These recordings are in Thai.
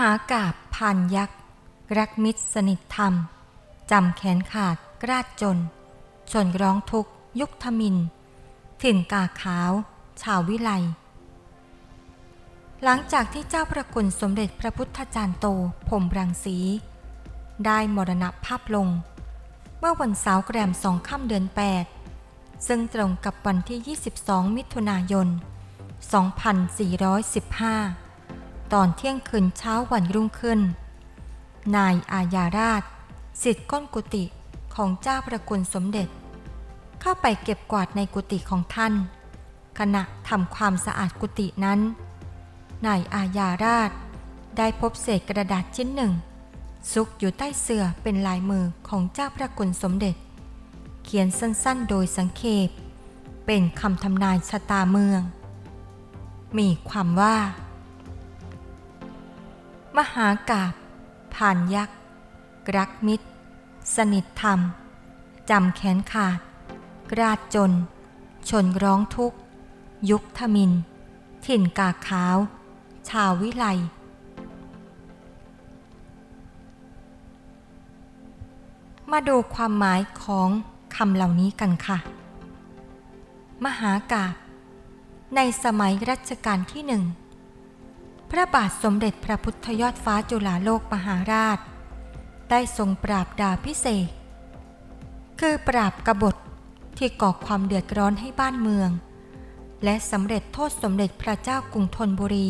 หากาบพานยักษ์ รักมิตรสนิทธรรม จำแขนขาดกราดจน ชนร้องทุกยุคทมิน ถิ่นกาขาว ชาววิไล หลังจากที่เจ้าพระคุณสมเด็จพระพุทธจารย์โตพรหมรังสี ได้มรณภาพลง เมื่อวันเสาร์แกรมสองค่ำเดือน 8 ซึ่งตรงกับวันที่ 22 มิถุนายน 2415 ตอนเที่ยงคืนเช้าวันรุ่งขึ้น นายอาญาราชสิทธิ์ก้นกุฏิของเจ้าพระคุณสมเด็จ เข้าไปเก็บกวาดในกุฏิของท่าน ขณะทำความสะอาดกุฏินั้น นายอาญาราชได้พบเศษกระดาษชิ้นหนึ่ง ซุกอยู่ใต้เสื่อเป็นลายมือของเจ้าพระคุณสมเด็จ เขียนสั้นๆ โดยสังเขปเป็นคำทำนายชะตาเมือง มีความว่า มหากาบผ่านยักษ์ รักมิตร สนิทธรรม จำแขนขาด กราดจน ชนร้องทุกข์ ยุคทมิน ถิ่นกาขาว ชาววิไลมาดูความหมายของคำเหล่านี้กันค่ะ มหากาบในสมัยรัชกาลที่หนึ่ง พระบาทสมเด็จพระพุทธยอดฟ้าจุฬาโลกมหาราช ได้ทรงปราบดาพิเศษ คือปราบกบฏที่ก่อความเดือดร้อนให้บ้านเมือง และสำเร็จโทษสมเด็จพระเจ้ากรุงธนบุรี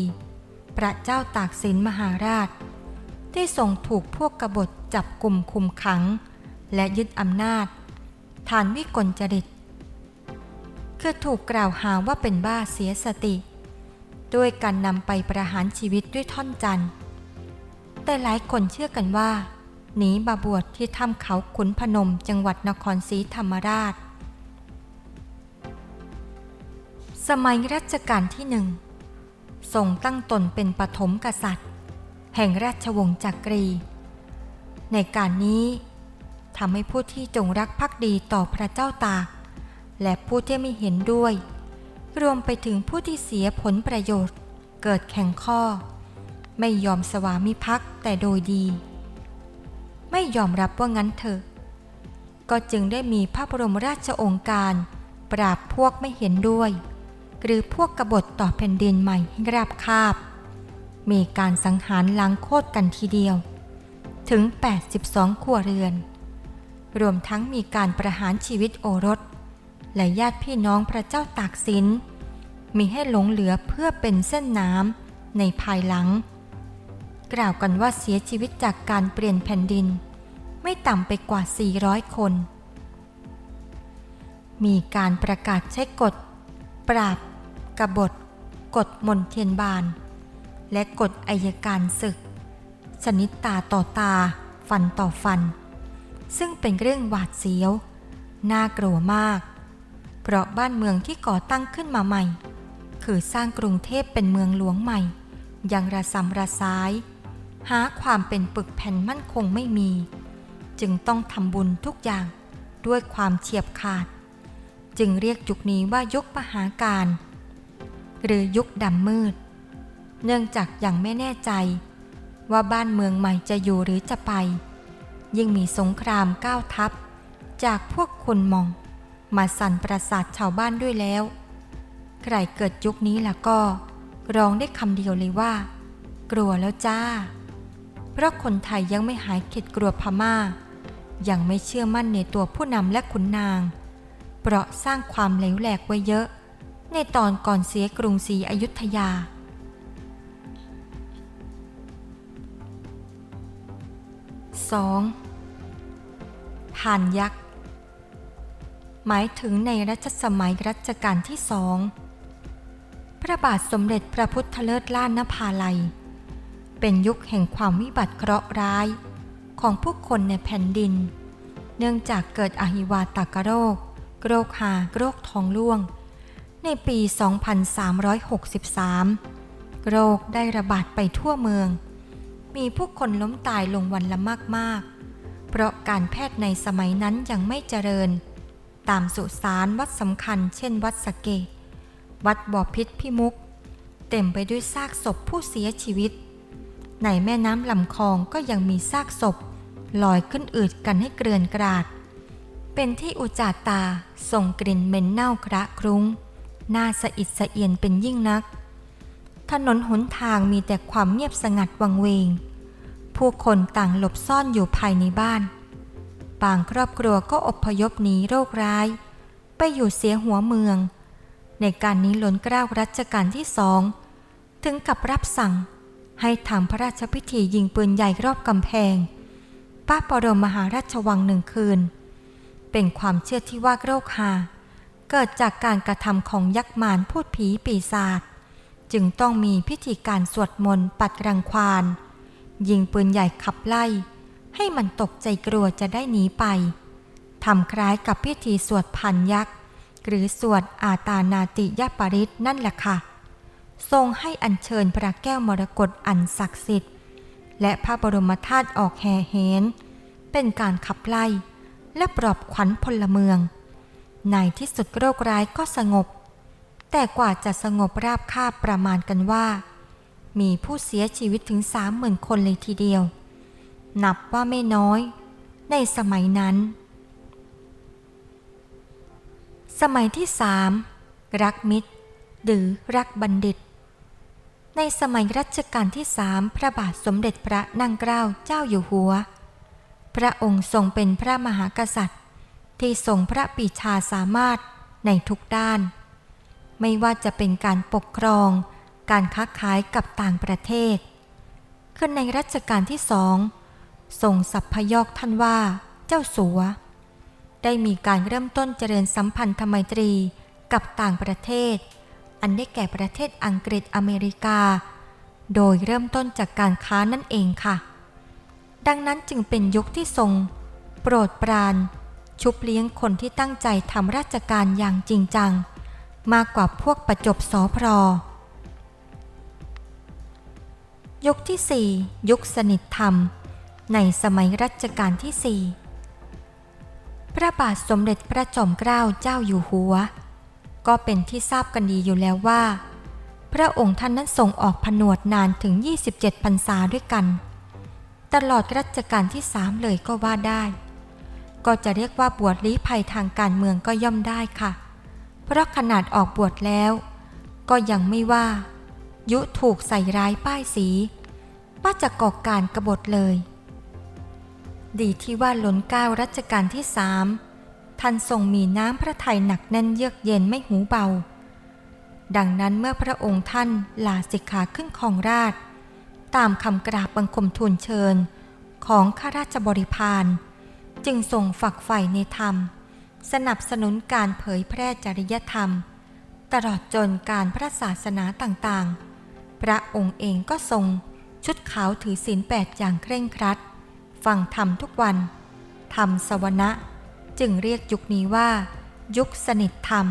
พระเจ้าตากสินมหาราช ที่ทรงถูกพวกกบฏจับกลุ่มคุมขัง และยึดอำนาจ ฐานวิกลจริต คือถูกกล่าวหาว่าเป็นบ้าเสียสติ ด้วยการนำไปประหารชีวิตด้วยท่อนจันทร์ แต่หลายคนเชื่อกันว่า หนีมาบวชที่ถ้ำเขาขุนพนมจังหวัดนครศรีธรรมราช สมัยรัชกาลที่หนึ่งทรงตั้งตนเป็นปฐมกษัตริย์ แห่งราชวงศ์จักรี ในการนี้ทำให้ผู้ที่จงรักภักดีต่อพระเจ้าตาก และผู้ที่ไม่เห็นด้วย รวมไปถึงผู้ที่เสียผลประโยชน์ เกิดแข่งข้อ ไม่ยอมสวามิภักดิ์แต่โดยดี ไม่ยอมรับว่างั้นเถอะ ก็จึงได้มีพระบรมราชองค์การ ปราบพวกไม่เห็นด้วย หรือพวกกบฏต่อแผ่นดินใหม่ให้ราบคาบ มีการสังหารล้างโคตรกันทีเดียว ถึง 82 ครัวเรือน รวมทั้งมีการประหารชีวิตโอรส และญาติพี่น้องพระเจ้าตากสิน มีให้หลงเหลือเพื่อเป็นเส้นน้ำในภายหลัง กล่าวกันว่าเสียชีวิตจากการเปลี่ยนแผ่นดิน ไม่ต่ำไปกว่า 400 คน มีการประกาศใช้กฎ ปราบ กบฏ กฎมนเทียนบาน และกฎอายการศึก ชนิดตาต่อตา ฟันต่อฟัน ซึ่งเป็นเรื่องหวาดเสียว น่ากลัวมาก เพราะบ้านเมืองที่ก่อตั้งขึ้นมาใหม่ คือสร้างกรุงเทพเป็นเมืองหลวงใหม่อย่างระสำระสาย หาความเป็นปึกแผ่นมั่นคงไม่มี จึงต้องทำบุญทุกอย่างด้วยความเฉียบขาด จึงเรียกยุคนี้ว่ายุคมหาการ หรือยุคดำมืด เนื่องจากยังไม่แน่ใจ ว่าบ้านเมืองใหม่จะอยู่หรือจะไป ยิ่งมีสงครามก้าวทัพ จากพวกคนมอง มาสั่นประสาทชาวบ้านด้วยแล้ว ใครเกิดยุคนี้ล่ะก็ร้องได้คำเดียวเลยว่า กลัวแล้วจ้า เพราะคนไทยยังไม่หายเข็ดกลัวพม่า ยังไม่เชื่อมั่นในตัวผู้นำและขุนนาง เพราะสร้างความเหลวแหลกไว้เยอะ ในตอนก่อนเสียกรุงศรีอยุธยา 2. ผ่านยักษ์ หมายถึงในรัชสมัยรัชกาลที่สอง พระบาทสมเด็จพระพุทธเลิศล้านนภาลัย เป็นยุคแห่งความวิบัติเคราะห์ร้ายของผู้คนในแผ่นดิน เนื่องจากเกิดอหิวาตากโรค โรคหาโรคท้องร่วง ในปี 2363 โรคได้ระบาดไปทั่วเมือง มีผู้คนล้มตายลงวันละมากๆ เพราะการแพทย์ในสมัยนั้นยังไม่เจริญ ตามสุสานวัดสำคัญเช่นวัดสเกต วัดบ่อพิษพิมุก เต็มไปด้วยซากศพผู้เสียชีวิต ในแม่น้ำลำคลองก็ยังมีซากศพลอยขึ้นอืดกันให้เกลื่อนกราด เป็นที่อุจจาตาส่งกลิ่นเหม็นเน่าคระครุ้ง น่าสะอิดสะเอียนเป็นยิ่งนัก ถนนหนทางมีแต่ความเงียบสงัดวังเวง ผู้คนต่างหลบซ่อนอยู่ภายในบ้าน บางครอบครัวก็อพยพหนีโรคร้าย ไปอยู่เสียหัวเมือง ในการนี้ล้นเกล้ารัชกาลที่สองถึงกับรับสั่งให้ทำพระราชพิธียิงปืนใหญ่รอบกำแพงป้าปรมมหาราชวังหนึ่งคืน เป็นความเชื่อที่ว่าโรคหา เกิดจากการกระทำของยักษ์มารพูดผีปีศาจจึงต้องมีพิธีการสวดมนต์ปัดรังควานยิงปืนใหญ่ขับไล่ ให้มันตกใจกลัวจะได้หนีไปทำคล้ายกับพิธีสวดพันยักษ์ หรือสวดอาตานาติยปริตนั่นแหละค่ะ ทรงให้อัญเชิญพระแก้วมรกตอันศักดิ์สิทธิ์ และพระบรมธาตุออกแห่เหนเป็นการขับไล่ และปลอบขวัญพลเมืองในที่สุดโรคร้ายก็สงบ แต่กว่าจะสงบราบคาบประมาณกันว่า มีผู้เสียชีวิตถึงสามหมื่นคนเลยทีเดียว นับว่าไม่น้อย ในสมัยนั้น สมัยที่สามรักมิตร หรือรักบัณฑิต ในสมัยรัชกาลที่สามพระบาทสมเด็จพระนั่งเกล้าเจ้าอยู่หัว พระองค์ทรงเป็นพระมหากษัตริย์ ที่ทรงพระปีชาสามารถในทุกด้าน ไม่ว่าจะเป็นการปกครอง การค้าขายกับต่างประเทศขึ้นในรัชกาลที่สอง ทรงสัพพยอกท่านว่า เจ้าสัว ได้มีการเริ่มต้นเจริญสัมพันธไมตรีกับต่างประเทศ อันได้แก่ประเทศอังกฤษอเมริกา โดยเริ่มต้นจากการค้านั่นเองค่ะ ดังนั้นจึงเป็นยุคที่ทรง โปรดปรานชุบเลี้ยงคนที่ตั้งใจทำราชการอย่างจริงจัง มากกว่าพวกประจบสอพรอยุคที่ 4 ยุคสนิทธรรม ในสมัยรัชกาลที่4พระบาทสมเด็จพระจอมเกล้าเจ้าอยู่หัว ก็เป็นที่ทราบกันดีอยู่แล้วว่า พระองค์ท่านนั้นทรงออกผนวดนานถึง 27พรรษาด้วยกัน ตลอดรัชกาลที่สามเลยก็ว่าได้ ก็จะเรียกว่าบวชลี้ภัยทางการเมืองก็ย่อมได้ค่ะ เพราะขนาดออกบวชแล้ว ก็ยังไม่ว่า ยุถูกใส่ร้ายป้ายสีว่าจะก่อการกรบฏเลย ดีที่ว่าล้นเก้ารัชกาลที่สามท่านทรงมีน้ำพระทัยหนักแน่นเยือกเย็นไม่หูเบา ดังนั้นเมื่อพระองค์ท่านลาสิกขาขึ้นของราช ตามคำกราบบังคมทูลเชิญของข้าราชบริพารจึงทรงฝักใฝ่ในธรรม สนับสนุนการเผยแพร่จริยธรรม ตลอดจนการพระศาสนาต่างๆ พระองค์เองก็ทรงชุดขาวถือศีลแปดอย่างเคร่งครัด ฟังธรรมทุกวันธรรมสวนะจึงเรียกยุคนี้ว่า ยุคสนิทธรรม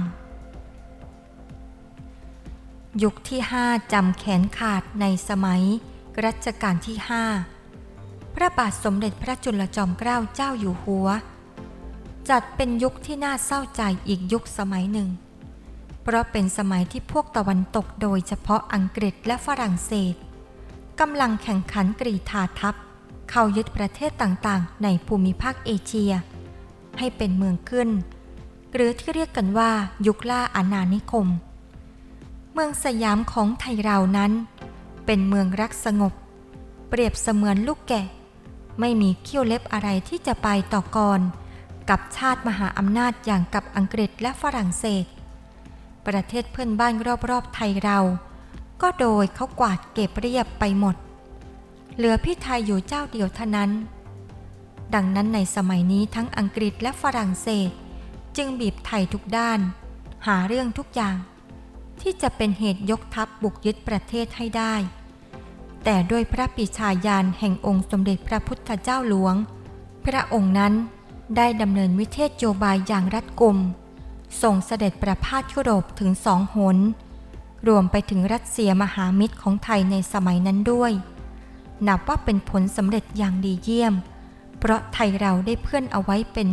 ยุคที่ห้าจำแขนขาดในสมัยรัชกาลที่ห้าพระบาทสมเด็จพระจุลจอมเกล้าเจ้าอยู่หัว จัดเป็นยุคที่น่าเศร้าใจอีกยุคสมัยหนึ่ง เพราะเป็นสมัยที่พวกตะวันตกโดยเฉพาะอังกฤษและฝรั่งเศสกำลังแข่งขันกรีธาทัพ เข้ายึดประเทศต่างๆ ในภูมิภาคเอเชีย ให้เป็นเมืองขึ้น หรือที่เรียกกันว่ายุคล่าอาณานิคม เมืองสยามของไทยเรานั้น เป็นเมืองรักสงบ เปรียบเสมือนลูกแกะ ไม่มีเขี้ยวเล็บอะไรที่จะไปต่อกรกับชาติมหาอำนาจอย่างกับอังกฤษและฝรั่งเศส ประเทศเพื่อนบ้านรอบๆไทยเรา ก็โดยเขากวาดเก็บเรียบไปหมด เหลือพี่ไทยอยู่เจ้าเดียวเท่านั้น ดังนั้นในสมัยนี้ทั้งอังกฤษและฝรั่งเศส จึงบีบไทยทุกด้าน หาเรื่องทุกอย่าง ที่จะเป็นเหตุยกทัพบุกยึดประเทศให้ได้ แต่ด้วยพระปิชายานแห่งองค์สมเด็จพระพุทธเจ้าหลวง พระองค์นั้นได้ดำเนินวิเทศโยบายอย่างรัดกุมส่งเสด็จประพาสยุโรปถึงสองหน รวมไปถึงรัสเซียมหามิตรของไทยในสมัยนั้นด้วย นับว่าเป็นผลสำเร็จอย่างดีเยี่ยม เพราะไทยเราได้เพื่อนเอาไว้เป็น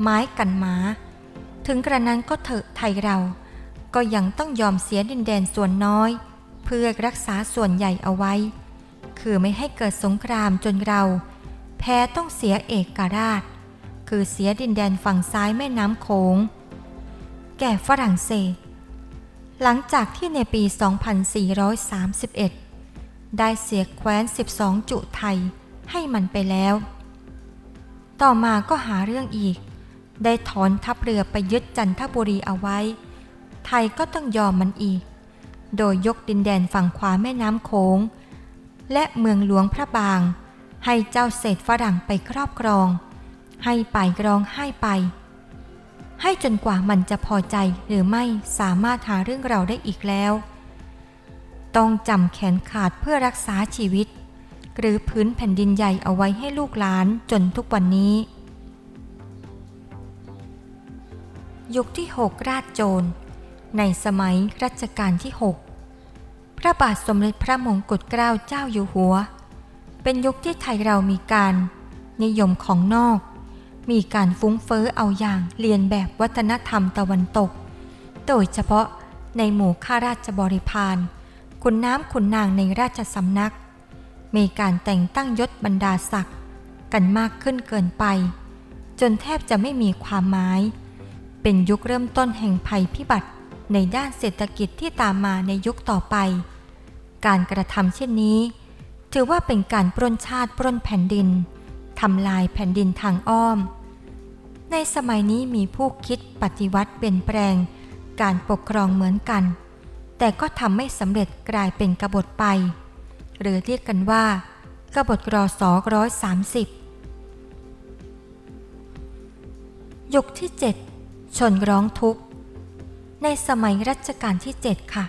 ไม้กันหมาถึงกระนั้นก็เถอะไทยเรา ก็ยังต้องยอมเสียดินแดนส่วนน้อย เพื่อรักษาส่วนใหญ่เอาไว้ คือไม่ให้เกิดสงครามจนเรา แพ้ต้องเสียเอกราช คือเสียดินแดนฝั่งซ้ายแม่น้ำโขง แก่ฝรั่งเศส หลังจากที่ในปี 2431 ได้เสียแคว้น 12 จุไทยให้มันไปแล้ว ต่อมาก็หาเรื่องอีก ได้ถอนทัพเรือไปยึดจันทบุรีเอาไว้ ไทยก็ต้องยอมมันอีก โดยยกดินแดนฝั่งขวาแม่น้ำโขง และเมืองหลวงพระบาง ให้เจ้าเศษฝรั่งไปครอบครอง ให้ไปกรองให้ไป ให้จนกว่ามันจะพอใจหรือไม่สามารถหาเรื่องเราได้อีกแล้ว ต้องจำแขนขาดเพื่อรักษาชีวิต หรือพื้นแผ่นดินใหญ่เอาไว้ให้ลูกหลานจนทุกวันนี้ ยุคที่ 6 ราชโจร ในสมัยรัชกาลที่ 6 พระบาทสมเด็จพระมงกุฎเกล้าเจ้าอยู่หัว เป็นยุคที่ไทยเรามีการ นิยมของนอก มีการฟุ้งเฟ้อเอาอย่างเรียนแบบวัฒนธรรมตะวันตก โดยเฉพาะในหมู่ข้าราชบริพาร ขุนน้ำขุนนางในราชสำนัก มีการแต่งตั้งยศบรรดาศักดิ์กันมากขึ้นเกินไป จนแทบจะไม่มีความหมาย เป็นยุคเริ่มต้นแห่งภัยพิบัติในด้านเศรษฐกิจที่ตามมาในยุคต่อไป การกระทำเช่นนี้ ถือว่าเป็นการปล้นชาติปล้นแผ่นดินทำลายแผ่นดินทางอ้อม ในสมัยนี้มีผู้คิดปฏิวัติเปลี่ยนแปลง การปกครองเหมือนกัน แต่ก็ทำไม่สำเร็จกลายเป็นกบฏไป หรือเรียกกันว่ากบฏรอสอร้อยสามสิบยุคที่ 7 ชนร้องทุกข์ ในสมัยรัชกาลที่ 7 ค่ะ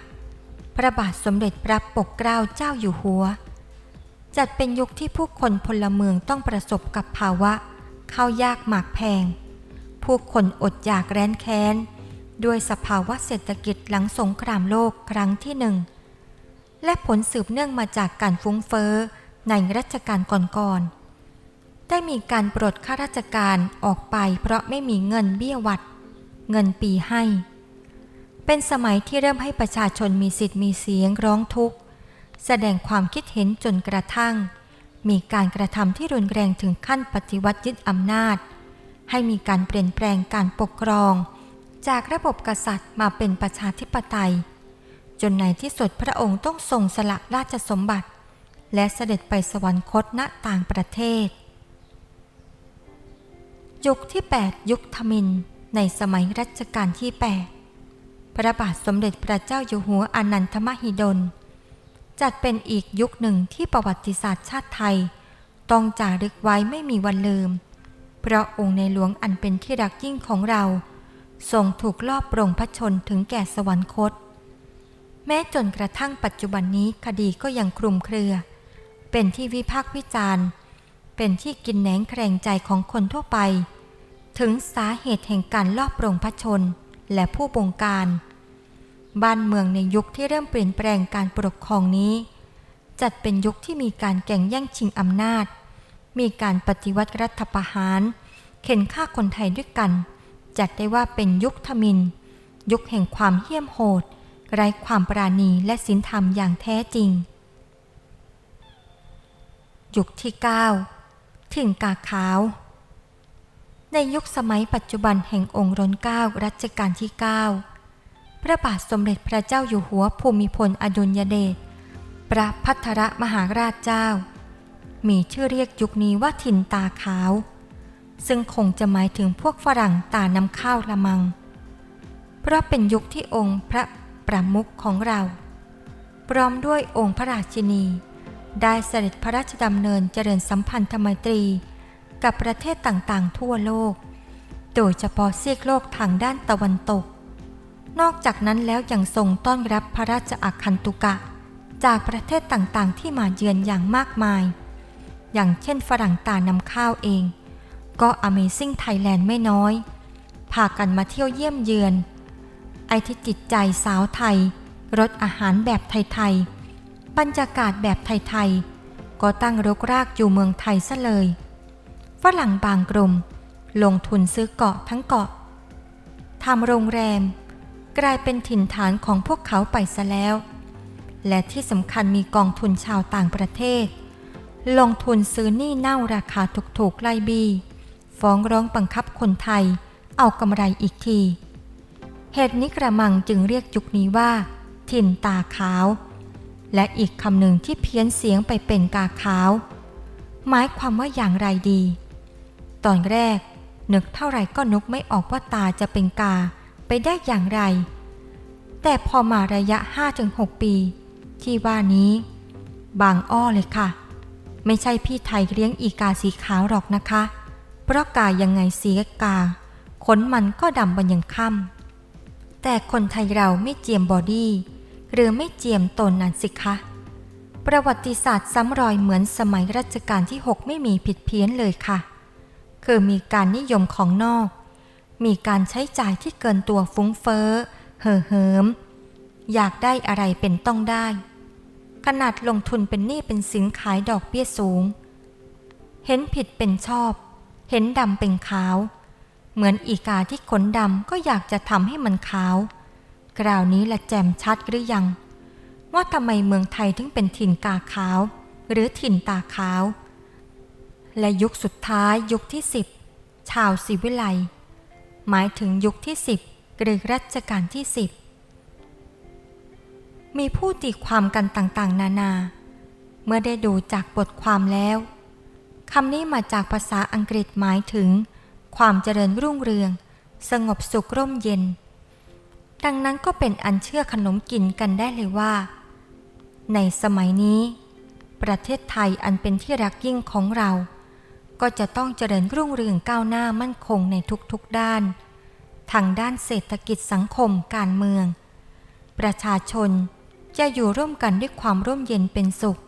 พระบาทสมเด็จพระปกเกล้าเจ้าอยู่หัว จัดเป็นยุคที่ผู้คนพลเมืองต้องประสบกับภาวะ ข้าวยากหมากแพง ผู้คนอดอยากแร้นแค้น ด้วยสภาวะเศรษฐกิจหลังสงครามโลกครั้งที่หนึ่ง และผลสืบเนื่องมาจากการฟุ้งเฟ้อในรัชกาลก่อนๆ ได้มีการปลดข้าราชการออกไปเพราะไม่มีเงินเบี้ยวัด เงินปีให้ เป็นสมัยที่เริ่มให้ประชาชนมีสิทธิ์มีเสียงร้องทุกข์ แสดงความคิดเห็นจนกระทั่ง มีการกระทำที่รุนแรงถึงขั้นปฏิวัติยึดอำนาจ ให้มีการเปลี่ยนแปลงการปกครอง จากระบบกษัตริย์มาเป็นประชาธิปไตย จนในที่สุดพระองค์ต้องทรงสละราชสมบัติ และเสด็จไปสวรรคตณต่างประเทศ ยุคที่ 8 ยุคทมินในสมัยรัชกาลที่ 8 พระบาทสมเด็จพระเจ้าอยู่หัวอนันทมหิดล จัดเป็นอีกยุคหนึ่งที่ประวัติศาสตร์ชาติไทย ต้องจารึกไว้ไม่มีวันลืม เพราะองค์ในหลวงอันเป็นที่รักยิ่งของเรา ทรงถูกลอบปรงพระชนถึงแก่สวรรคต แม้จนกระทั่งปัจจุบันนี้คดีก็ยังคลุมเครือ เป็นที่วิพากษ์วิจารณ์ เป็นที่กินแหนงแครงใจของคนทั่วไป ถึงสาเหตุแห่งการลอบปรงพระชนและผู้บงการ บ้านเมืองในยุคที่เริ่มเปลี่ยนแปลงการปกครองนี้ จัดเป็นยุคที่มีการแข่งแย่งชิงอำนาจ มีการปฏิวัติรัฐประหาร เข็นฆ่าคนไทยด้วยกัน จัดได้ว่าเป็นยุคทมิน ยุคแห่งความเหี้ยมโหด ไร้ความปราณีและศีลธรรมอย่างแท้จริง ยุคที่ 9ถึงกาขาว ในยุคสมัยปัจจุบันแห่งองค์รัชเก้ารัชกาลที่ 9 พระบาทสมเด็จพระเจ้าอยู่หัวภูมิพลอดุลยเดชพระพัทรมหาราชเจ้า มีชื่อเรียกยุคนี้ว่าทินตาขาว ซึ่งคงจะหมายถึงพวกฝรั่งตาน้ำข้าวละมัง เพราะเป็นยุคที่องค์พระประมุขของเรา พร้อมด้วยองค์พระราชินี ได้เสด็จพระราชดำเนินเจริญสัมพันธไมตรี กับประเทศต่างๆ ทั่วโลก โดยเฉพาะซีกโลกทางด้านตะวันตก นอกจากนั้นแล้วยังทรงต้อนรับพระราชอาคันตุกะ จากประเทศต่างๆ ที่มาเยือนอย่างมากมาย อย่างเช่นฝรั่งตานำข้าวเอง ก็ Amazing Thailand ไม่น้อย พากันมาเที่ยวเยี่ยมเยือน ไอที่จิตใจสาวไทย รสอาหารแบบไทยๆ บรรยากาศแบบไทยๆ ก็ตั้งรกรากอยู่เมืองไทยซะเลย ฝรั่งบางกลุ่มลงทุนซื้อเกาะทั้งเกาะทำโรงแรม กลายเป็นถิ่นฐานของพวกเขาไปซะแล้ว และที่สำคัญมีกองทุนชาวต่างประเทศ ลงทุนซื้อหนี้เน่าราคาถูกๆไล่บี ฟ้องร้องบังคับคนไทย เอากำไรอีกที เหตุนี้กระมังจึงเรียกยุคนี้ว่าถิ่นตาขาว และอีกคำหนึ่งที่เพี้ยนเสียงไปเป็นกาขาว หมายความว่าอย่างไรดี ตอนแรก นึกเท่าไหร่ก็นึกไม่ออกว่าตาจะเป็นกาไปได้อย่างไร แต่พอมาระยะ 5-6 ปี ที่ว่านี้ บางอ้อเลยค่ะ ไม่ใช่พี่ไทยเลี้ยงอีกาสีขาวหรอกนะคะ เพราะกายังไงเสียกา ขนมันก็ดำบันยังค่ำแต่คนไทยเราไม่เจียมบอดี้ หรือไม่เจียมตนนั่นสิคะ ประวัติศาสตร์ซ้ำรอยเหมือนสมัยรัชกาลที่ 6 ไม่มีผิดเพี้ยนเลยค่ะ คือมีการนิยมของนอก มีการใช้จ่ายที่เกินตัวฟุ้งเฟ้อ เห่อเหิม อยากได้อะไรเป็นต้องได้ ขนาดลงทุนเป็นหนี้เป็นสินขายดอกเบี้ยสูง เห็นผิดเป็นชอบ เห็นดำเป็นขาว เหมือนอีกาที่ขนดำก็อยากจะทำให้มันขาวคราวนี้ละแจมชัดหรือยัง ว่าทำไมเมืองไทยถึงเป็นถิ่นกาขาว หรือถิ่นตาขาว และยุคสุดท้ายยุคที่สิบชาวศิวิไลหมายถึงยุคที่สิบหรือรัชกาลที่สิบมีผู้ตีความกันต่างๆ นานา เมื่อได้ดูจากบทความแล้ว คำนี้มาจากภาษาอังกฤษหมายถึง ความเจริญรุ่งเรือง สงบสุขร่มเย็น ดังนั้นก็เป็นอันเชื่อขนมกินกันได้เลยว่า ในสมัยนี้ ประเทศไทยอันเป็นที่รักยิ่งของเรา ก็จะต้องเจริญรุ่งเรืองก้าวหน้ามั่นคงในทุกๆด้าน ทางด้านเศรษฐกิจสังคมการเมือง ประชาชนจะอยู่ร่วมกันด้วยความร่มเย็นเป็นสุข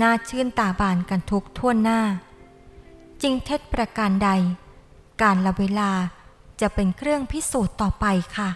น่าชื่นตาบานกันทุกทั่วหน้า จริงเท็จประการใด การละเวลาจะเป็นเครื่องพิสูจน์ต่อไปค่ะ